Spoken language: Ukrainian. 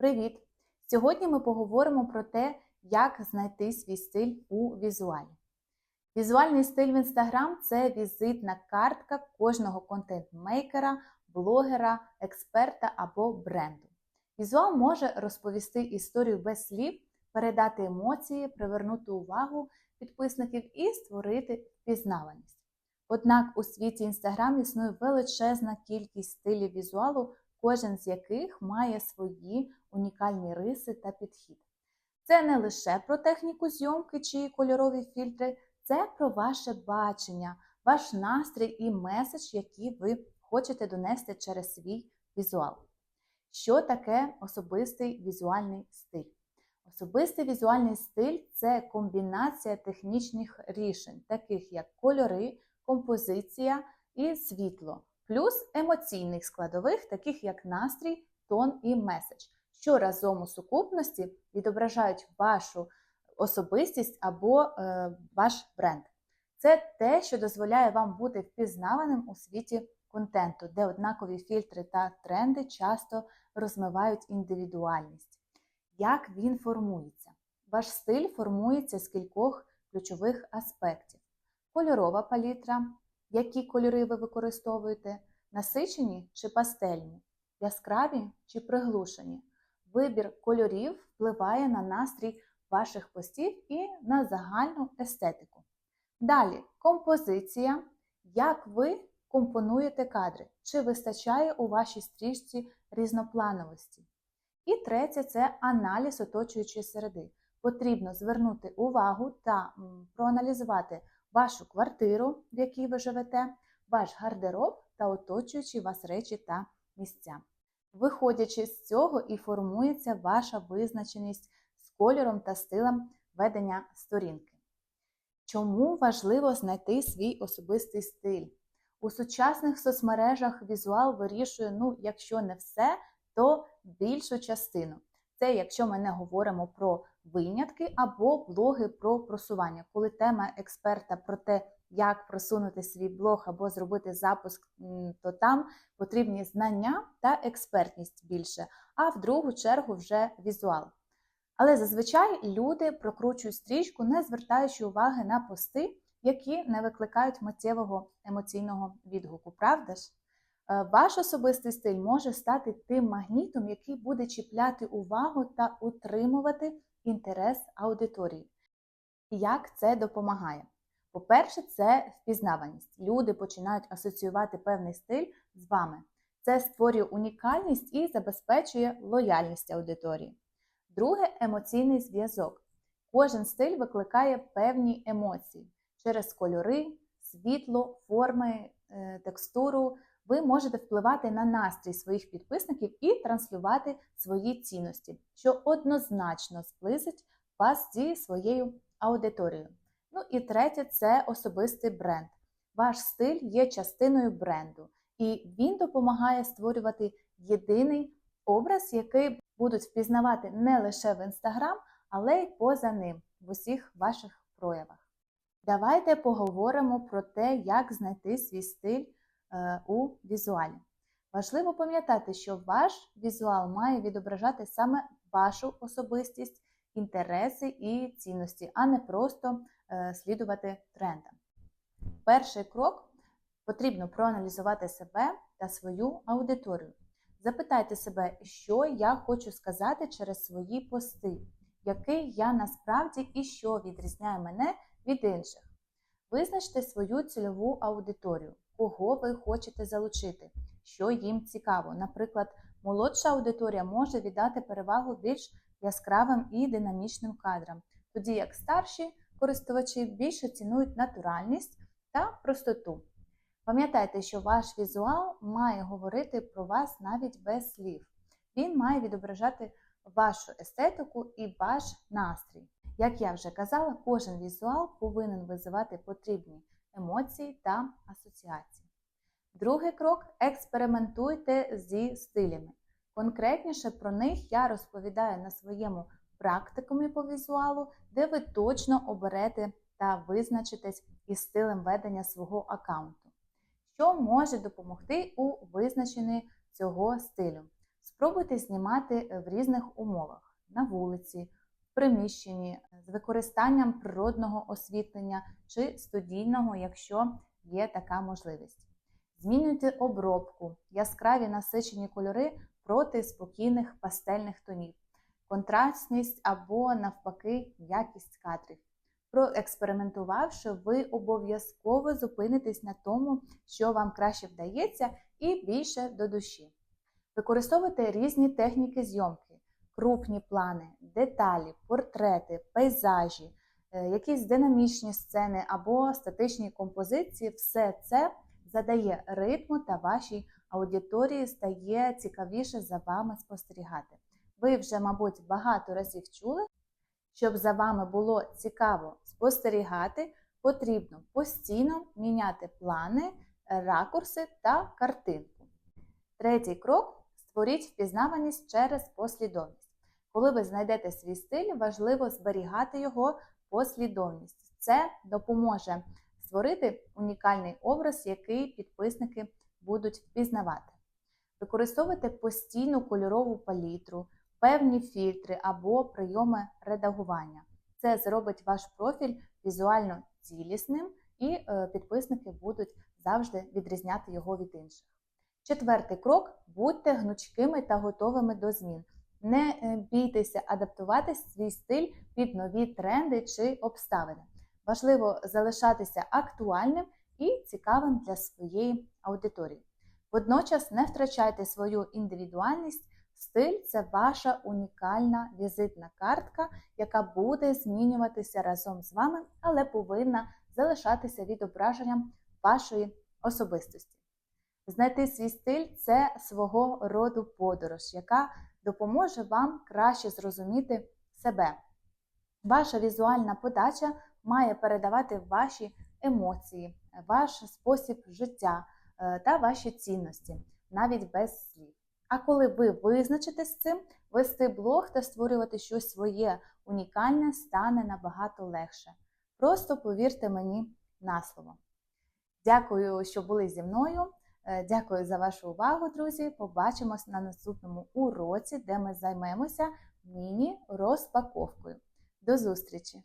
Привіт! Сьогодні ми поговоримо про те, як знайти свій стиль у візуалі. Візуальний стиль в Instagram – це візитна картка кожного контент-мейкера, блогера, експерта або бренду. Візуал може розповісти історію без слів, передати емоції, привернути увагу підписників і створити впізнаваність. Однак у світі Instagram існує величезна кількість стилів візуалу, кожен з яких має свої унікальні риси та підхід. Це не лише про техніку зйомки чи кольорові фільтри, це про ваше бачення, ваш настрій і меседж, який ви хочете донести через свій візуал. Що таке особистий візуальний стиль? Особистий візуальний стиль це комбінація технічних рішень, таких як кольори, композиція і світло, плюс емоційних складових, таких як настрій, тон і меседж, що разом у сукупності відображають вашу особистість або е, ваш бренд. Це те, що дозволяє вам бути впізнаваним у світі контенту, де однакові фільтри та тренди часто розмивають індивідуальність. Як він формується? Ваш стиль формується з кількох ключових аспектів: кольорова палітра, які кольори ви використовуєте, насичені чи пастельні, яскраві чи приглушені. Вибір кольорів впливає на настрій ваших постів і на загальну естетику. Далі композиція, як ви компонуєте кадри, чи вистачає у вашій стрічці різноплановості. І третє це аналіз оточуючої середи. Потрібно звернути увагу та проаналізувати вашу квартиру, в якій ви живете, ваш гардероб та оточуючі вас речі та місця. Виходячи з цього, і формується ваша визначеність з кольором та стилем ведення сторінки. Чому важливо знайти свій особистий стиль? У сучасних соцмережах візуал вирішує, ну, якщо не все, то більшу частину. Це якщо ми не говоримо про винятки або блоги про просування, коли тема експерта про те, як просунути свій блог або зробити запуск, то там потрібні знання та експертність більше, а в другу чергу вже візуал. Але зазвичай люди прокручують стрічку, не звертаючи уваги на пости, які не викликають миттєвого емоційного відгуку. Правда ж? Ваш особистий стиль може стати тим магнітом, який буде чіпляти увагу та утримувати інтерес аудиторії. Як це допомагає? По-перше, це впізнаваність. Люди починають асоціювати певний стиль з вами. Це створює унікальність і забезпечує лояльність аудиторії. Друге емоційний зв'язок. Кожен стиль викликає певні емоції через кольори, світло, форми, текстуру. Ви можете впливати на настрій своїх підписників і транслювати свої цінності, що однозначно зблизить вас зі своєю аудиторією. Ну і третє це особистий бренд. Ваш стиль є частиною бренду, і він допомагає створювати єдиний образ, який будуть впізнавати не лише в Інстаграм, але й поза ним в усіх ваших проявах. Давайте поговоримо про те, як знайти свій стиль у візуалі. Важливо пам'ятати, що ваш візуал має відображати саме вашу особистість, інтереси і цінності, а не просто слідувати трендам. Перший крок потрібно проаналізувати себе та свою аудиторію. Запитайте себе, що я хочу сказати через свої пости, який я насправді і що відрізняє мене від інших. Визначте свою цільову аудиторію, кого ви хочете залучити, що їм цікаво. Наприклад, молодша аудиторія може віддати перевагу більш яскравим і динамічним кадрам, тоді як старші користувачі більше цінують натуральність та простоту. Пам'ятайте, що ваш візуал має говорити про вас навіть без слів. Він має відображати вашу естетику і ваш настрій. Як я вже казала, кожен візуал повинен визивати потрібні емоції та асоціації. Другий крок експериментуйте зі стилями. Конкретніше про них я розповідаю на своєму практикумі по візуалу, де ви точно оберете та визначитесь із стилем ведення свого аккаунту, що може допомогти у визначенні цього стилю. Спробуйте знімати в різних умовах на вулиці, приміщенні з використанням природного освітлення чи студійного, якщо є така можливість. Змінюйте обробку, яскраві насичені кольори проти спокійних пастельних тонів, контрастність або, навпаки, якість кадрів. Проекспериментувавши, ви обов'язково зупинитесь на тому, що вам краще вдається, і більше до душі. Використовуйте різні техніки зйомки, крупні плани, деталі, портрети, пейзажі, е, якісь динамічні сцени або статичні композиції. Все це задає ритму та вашій аудиторії стає цікавіше за вами спостерігати. Ви вже, мабуть, багато разів чули, щоб за вами було цікаво спостерігати, потрібно постійно міняти плани, ракурси та картинку. Третій крок створіть впізнаваність через послідовність. Коли ви знайдете свій стиль, важливо зберігати його послідовність. Це допоможе створити унікальний образ, який підписники будуть впізнавати. Використовуйте постійну кольорову палітру, певні фільтри або прийоми редагування. Це зробить ваш профіль візуально цілісним, і е, підписники будуть завжди відрізняти його від інших. Четвертий крок будьте гнучкими та готовими до змін. Не е, бійтеся адаптувати свій стиль під нові тренди чи обставини. Важливо залишатися актуальним і цікавим для своєї аудиторії. Водночас не втрачайте свою індивідуальність. Стиль це ваша унікальна візитна картка, яка буде змінюватися разом з вами, але повинна залишатися відображенням вашої особистості. Знайти свій стиль це свого роду подорож, яка допоможе вам краще зрозуміти себе. Ваша візуальна подача має передавати ваші емоції, ваш спосіб життя е, та ваші цінності, навіть без слів. А коли ви визначитесь з цим, вести блог та створювати щось своє унікальне стане набагато легше. Просто повірте мені на слово. Дякую, що були зі мною. Е, Дякую за вашу увагу, друзі. Побачимось на наступному уроці, де ми займемося міні-розпаковкою. До зустрічі!